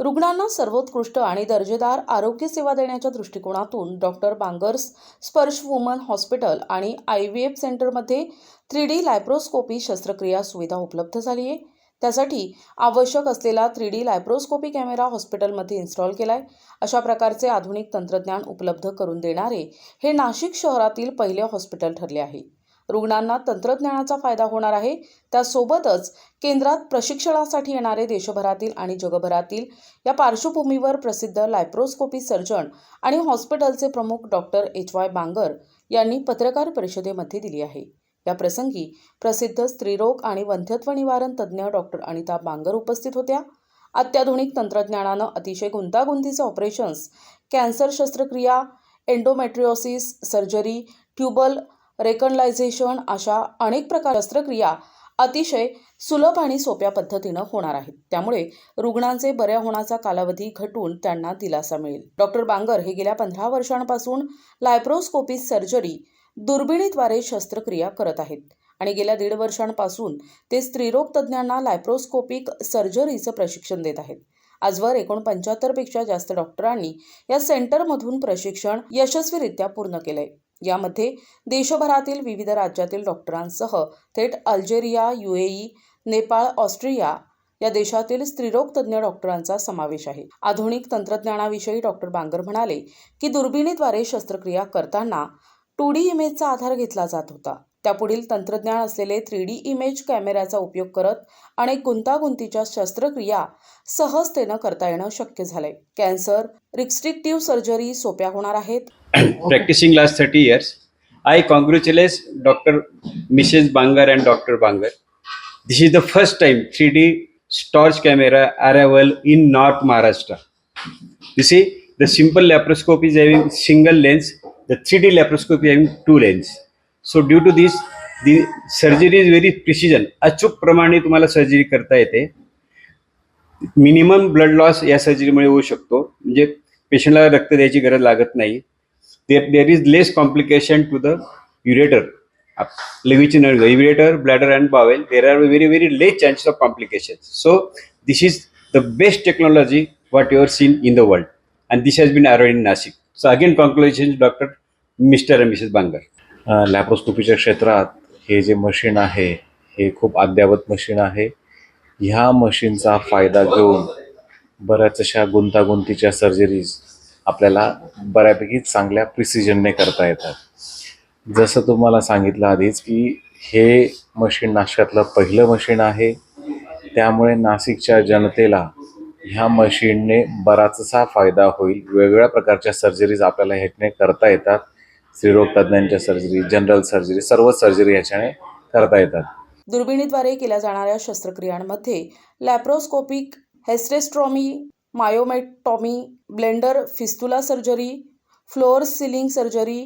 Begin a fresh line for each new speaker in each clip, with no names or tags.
रुग्णांना सर्वोत्कृष्ट आणि दर्जेदार आरोग्य सेवा देण्याच्या दृष्टिकोनातून doctor Bangar's Sparsh woman hospital आणि आय व्ही एफ सेंटरमध्ये थ्री डी लायप्रोस्कोपी शस्त्रक्रिया सुविधा उपलब्ध झाली आहे. त्यासाठी आवश्यक असलेला थ्री डी लायप्रोस्कोपी कॅमेरा हॉस्पिटलमध्ये इन्स्टॉल केला आहे अशा प्रकारचे आधुनिक तंत्रज्ञान उपलब्ध करून देणारे हे नाशिक शहरातील पहिले हॉस्पिटल ठरले आहे. रुग्णांना तंत्रज्ञानाचा फायदा होणार आहे. त्यासोबतच केंद्रात प्रशिक्षणासाठी येणारे देशभरातील आणि जगभरातील या पार्श्वभूमीवर प्रसिद्ध लायप्रोस्कोपी सर्जन आणि हॉस्पिटलचे प्रमुख डॉक्टर एच वाय बांगर यांनी पत्रकार परिषदेमध्ये दिली आहे. या प्रसंगी प्रसिद्ध स्त्रीरोग आणि वंध्यत्व निवारण तज्ज्ञ डॉक्टर अनिता बांगर उपस्थित होत्या. अत्याधुनिक तंत्रज्ञानानं अतिशय गुंतागुंतीचे ऑपरेशन्स कॅन्सर शस्त्रक्रिया एन्डोमेट्रिओसिस सर्जरी ट्युबल रेकनलायझेशन अशा अनेक प्रकार शस्त्रक्रिया अतिशय सुलभ आणि सोप्या पद्धतीनं होणार आहेत. त्यामुळे रुग्णांचे बऱ्या होण्याचा कालावधी घटून त्यांना दिलासा मिळेल. डॉक्टर बांगर हे गेल्या पंधरा वर्षांपासून लायप्रोस्कोपी सर्जरी दुर्बिणीद्वारे शस्त्रक्रिया करत आहेत आणि गेल्या दीड वर्षांपासून ते स्त्रीरोग तज्ज्ञांना लायप्रोस्कोपिक सर्जरीचं प्रशिक्षण देत आहेत. आजवर एकूण पंच्याहत्तरपेक्षा जास्त डॉक्टरांनी या सेंटरमधून प्रशिक्षण यशस्वीरित्या पूर्ण केलंय. यामध्ये देशभरातील विविध राज्यातील डॉक्टरांसह थेट अल्जेरिया युएई नेपाळ ऑस्ट्रिया या देशातील स्त्रीरोग तज्ज्ञ डॉक्टरांचा समावेश आहे. आधुनिक तंत्रज्ञानाविषयी डॉक्टर बांगर म्हणाले की दुर्बिणीद्वारे शस्त्रक्रिया करताना टू डी इमेजचा आधार घेतला जात होता. त्यापुढील तंत्रज्ञान असलेले थ्री डी इमेज कॅमेऱ्याचा उपयोग करत अनेक गुंतागुंतीच्या शस्त्रक्रिया सहजतेनं करता येणं शक्य झालंय. कॅन्सर रिस्ट्रिक्टिव्ह सर्जरी सोप्या होणार आहेत.
Practicing last thirty years I congratulate doctor missus Bangar and doctor Bangar this is the first time three D Storz camera arrival in north Maharashtra this is the simple laparoscope is having single lens the three D laparoscope is having two lens so due to this the surgery is very precision अचूक प्रमाणे तुम्हाला surgery करता येते. Minimum blood loss या सर्जरीमुळे होऊ शकतो. म्हणजे पेशंटला रक्त द्यायची गरज लागत नाही. There there is less complication to the ureter लिव्हीची नळ ureter bladder and bowel there are very very less chances of complication so this is the best technology what your seen in the world and this has been around in Nashik so again conclusion doctor mister and missus Bangar
लॅप्रोस्कोपीच्या क्षेत्रात हे जे machine आहे हे खूप अद्ययावत machine आहे. ह्या मशीनचा फायदा घेऊन बऱ्याच अशा गुंतागुंतीच्या सर्जरीज आपल्याला बऱ्यापैकी चांगल्या प्रिसिजनने करता येतात. जसं तुम्हाला सांगितलं आधीच की हे मशीन नाशकातलं पहिलं मशीन आहे. त्यामुळे नाशिकच्या जनतेला ह्या मशीनने बराचसा फायदा होईल. वेगवेगळ्या प्रकारच्या सर्जरीज आपल्याला ह्याने करता येतात. स्त्रीरोग तज्ज्ञांच्या सर्जरी जनरल सर्जरी सर्व सर्जरी ह्याच्याने करता येतात.
दुर्बिणीद्वारे केल्या जाणाऱ्या शस्त्रक्रियांमध्ये laparoscopic hysterectomy myomectomy bladder fistula surgery floor sealing surgery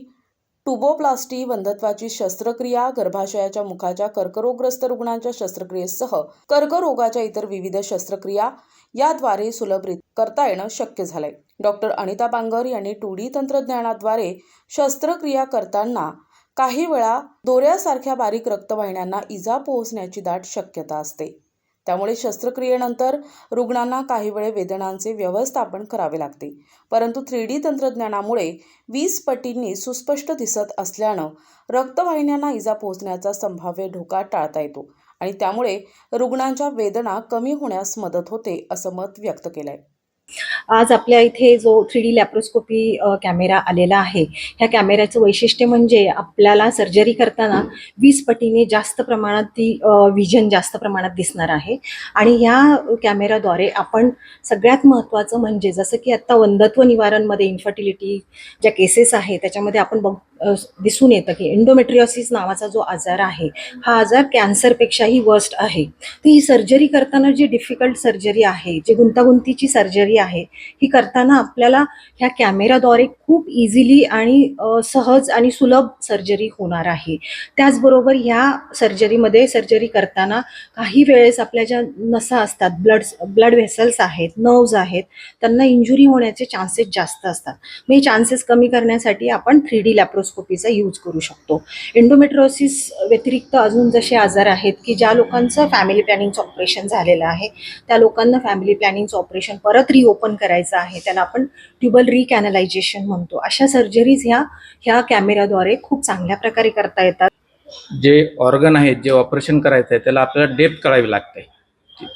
tuboplasty वंधत्वाची शस्त्रक्रिया गर्भाशयाच्या मुखाच्या कर्करोगग्रस्त रुग्णांच्या शस्त्रक्रियेसह कर्करोगाच्या इतर विविध शस्त्रक्रिया याद्वारे सुलभरित करता येणं शक्य झालंय. डॉक्टर अनिता बांगर यांनी टू डी तंत्रज्ञानाद्वारे शस्त्रक्रिया करताना काही वेळा दोऱ्यासारख्या बारीक रक्तवाहिन्यांना इजा पोहोचण्याची दाट शक्यता असते. त्यामुळे शस्त्रक्रियेनंतर रुग्णांना काही वेळे वेदनांचे व्यवस्थापन करावे लागते. परंतु थ्री डी तंत्रज्ञानामुळे वीस पटींनी सुस्पष्ट दिसत असल्यानं रक्तवाहिन्यांना इजा पोहोचण्याचा संभाव्य धोका टाळता येतो आणि त्यामुळे रुग्णांच्या वेदना कमी होण्यास मदत होते असं मत व्यक्त केलं आहे
आज आपल्या इथे जो थ्री डी लॅप्रोस्कोपी कॅमेरा आलेला आहे ह्या कॅमेऱ्याचं वैशिष्ट्य म्हणजे आपल्याला सर्जरी करताना वीस पटीने जास्त प्रमाणात ती विजन जास्त प्रमाणात दिसणार आहे. आणि ह्या कॅमेराद्वारे आपण सगळ्यात महत्त्वाचं म्हणजे जसं की आत्ता वंधत्व निवारणमध्ये इन्फर्टिलिटी ज्या केसेस आहे त्याच्यामध्ये आपण बघ दिसून येतं की एन्डोमेट्रिओसिस नावाचा जो आजार आहे हा आजार कॅन्सरपेक्षाही वर्स्ट आहे. तर ही सर्जरी करताना जी डिफिकल्ट सर्जरी आहे जी गुंतागुंतीची सर्जरी आहे ही करताना आपल्याला ह्या कॅमेराद्वारे खूप इझिली आणि सहज आणि सुलभ सर्जरी होणार आहे. त्याचबरोबर ह्या सर्जरीमध्ये सर्जरी करताना काही वेळेस आपल्या ज्या नसा असतात ब्लड ब्लड व्हेसल्स आहेत नर्व्ज आहेत त्यांना इंजुरी होण्याचे चान्सेस जास्त असतात. मग हे चान्सेस कमी करण्यासाठी आपण थ्री डी लॅप्रो लॅप्रोस्कोपीचा यूज करू शकतो. इंडोमेट्रोसिस व्यतिरिक्त अजून जसे आजार आहेत की ज्या लोकांचं फॅमिली प्लॅनिंगचं ऑपरेशन झालेलं आहे त्या लोकांना फॅमिली प्लॅनिंगचं ऑपरेशन परत रिओपन करायचं आहे त्याला आपण ट्युबल रिकॅनलायझेशन म्हणतो. अशा सर्जरीज ह्या ह्या कॅमेऱ्याद्वारे खूप चांगल्या प्रकारे करता येतात.
जे ऑर्गन आहेत जे ऑपरेशन करायचं आहे त्याला आपल्याला डेप्थ कळावी लागते.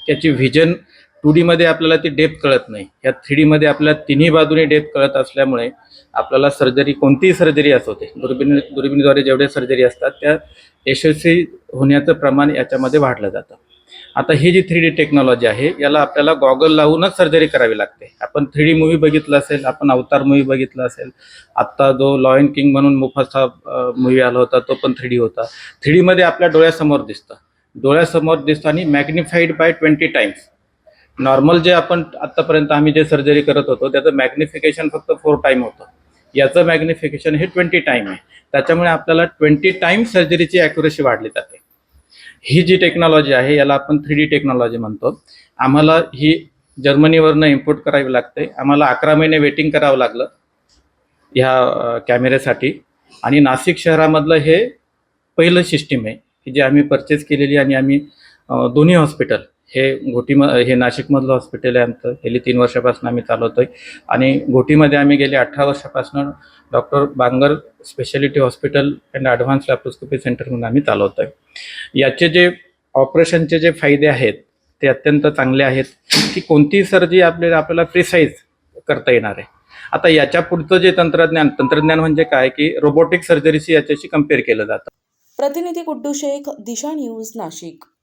त्याची व्हिजन टू डीमध्ये आपल्याला ती डेप्थ कळत नाही. या थ्री डीमध्ये आपल्याला तिन्ही बाजूने डेप्थ कळत असल्यामुळे आपल्याला सर्जरी कोणतीही सर्जरी असो ते दुर्बिणी दुर्बिणीद्वारे जेवढे सर्जरी असतात त्या यशस्वी होण्याचं प्रमाण याच्यामध्ये वाढलं जातं. आता ही जी थ्री डी टेक्नॉलॉजी आहे याला आपल्याला गॉगल लावूनच सर्जरी करावी लागते. आपण थ्री डी मूवी बघितलं असेल आपण अवतार मूवी बघितला असेल आत्ता जो लॉयन किंग म्हणून मुफासा मूवी आला होता तो पण थ्री डी होता. थ्री डीमध्ये आपल्या डोळ्यासमोर दिसतं. डोळ्यासमोर दिसतं आणि magnified by twenty times normal जे आपण आत्तापर्यंत आम्ही जे सर्जरी करत होतो त्याचं मॅग्निफिकेशन फक्त फोर टाईम होतं. याचं मॅग्निफिकेशन हे ट्वेंटी टाईम आहे. त्याच्यामुळे आपल्याला ट्वेंटी टाईम सर्जरीची ॲक्युरेसी वाढली जाते. ही जी टेक्नॉलॉजी आहे याला आपण थ्री डी टेक्नॉलॉजी म्हणतो. आम्हाला ही जर्मनीवरनं इम्पोर्ट करावी लागते. आम्हाला अकरा महिने वेटिंग करावं लागलं ह्या कॅमेऱ्यासाठी. आणि नाशिक शहरामधलं हे पहिलं सिस्टीम आहे की जे आम्ही परचेस केलेली आणि आम्ही दोन्ही हॉस्पिटल हे घोटीम हे नाशिकमधलं हॉस्पिटल आहे आमचं. गेली तीन वर्षापासून आम्ही चालवतो आहे आणि घोटीमध्ये आम्ही गेली अठरा वर्षापासून doctor Bangar speciality hospital and advance laparoscopy centre म्हणून आम्ही चालवतो आहे याचे जे ऑपरेशनचे जे फायदे आहेत ते अत्यंत चांगले आहेत की कोणतीही सर्जरी आपल्याला आपल्याला प्रिसाईज करता येणार आहे. आता याच्या पुढचं जे तंत्रज्ञान तंत्रज्ञान म्हणजे काय की रोबोटिक सर्जरीशी याच्याशी कंपेअर केलं जातं.
प्रतिनिधी गुड्डू शेख दिशा न्यूज नाशिक.